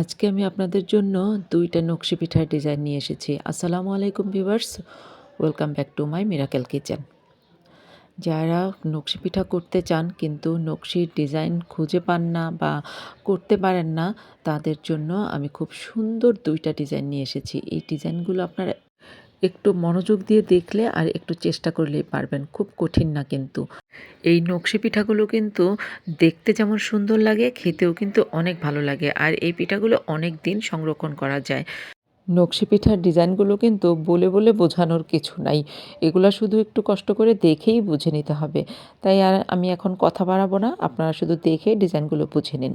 আজকে আমি আপনাদের জন্য দুইটা নকশি পিঠার ডিজাইন নিয়ে এসেছি। আসসালামু আলাইকুম viewers welcome back to my miracle kitchen যারা নকশি পিঠা করতে চান কিন্তু নকশির ডিজাইন খুঁজে পান না বা করতে পারেন না, তাদের জন্য আমি খুব সুন্দর দুইটা ডিজাইন নিয়ে এসেছি। এই ডিজাইনগুলো আপনারা একটু মনোযোগ দিয়ে দেখলে আর একটু চেষ্টা করলেই পারবেন। খুব কঠিন না কিন্তু। এই নকশি পিঠাগুলো কিন্তু দেখতে যেমন সুন্দর লাগে, খেতেও কিন্তু অনেক ভালো লাগে। আর এই পিঠাগুলো অনেক দিন সংরক্ষণ করা যায়। নকশি পিঠার ডিজাইনগুলো কিন্তু বলে বলে বোঝানোর কিছু নাই। এগুলো শুধু একটু কষ্ট করে দেখেই বুঝে নিতে হবে। তাই আর আমি এখন কথা বাড়াবো না। আপনারা শুধু দেখে ডিজাইনগুলো বুঝে নিন।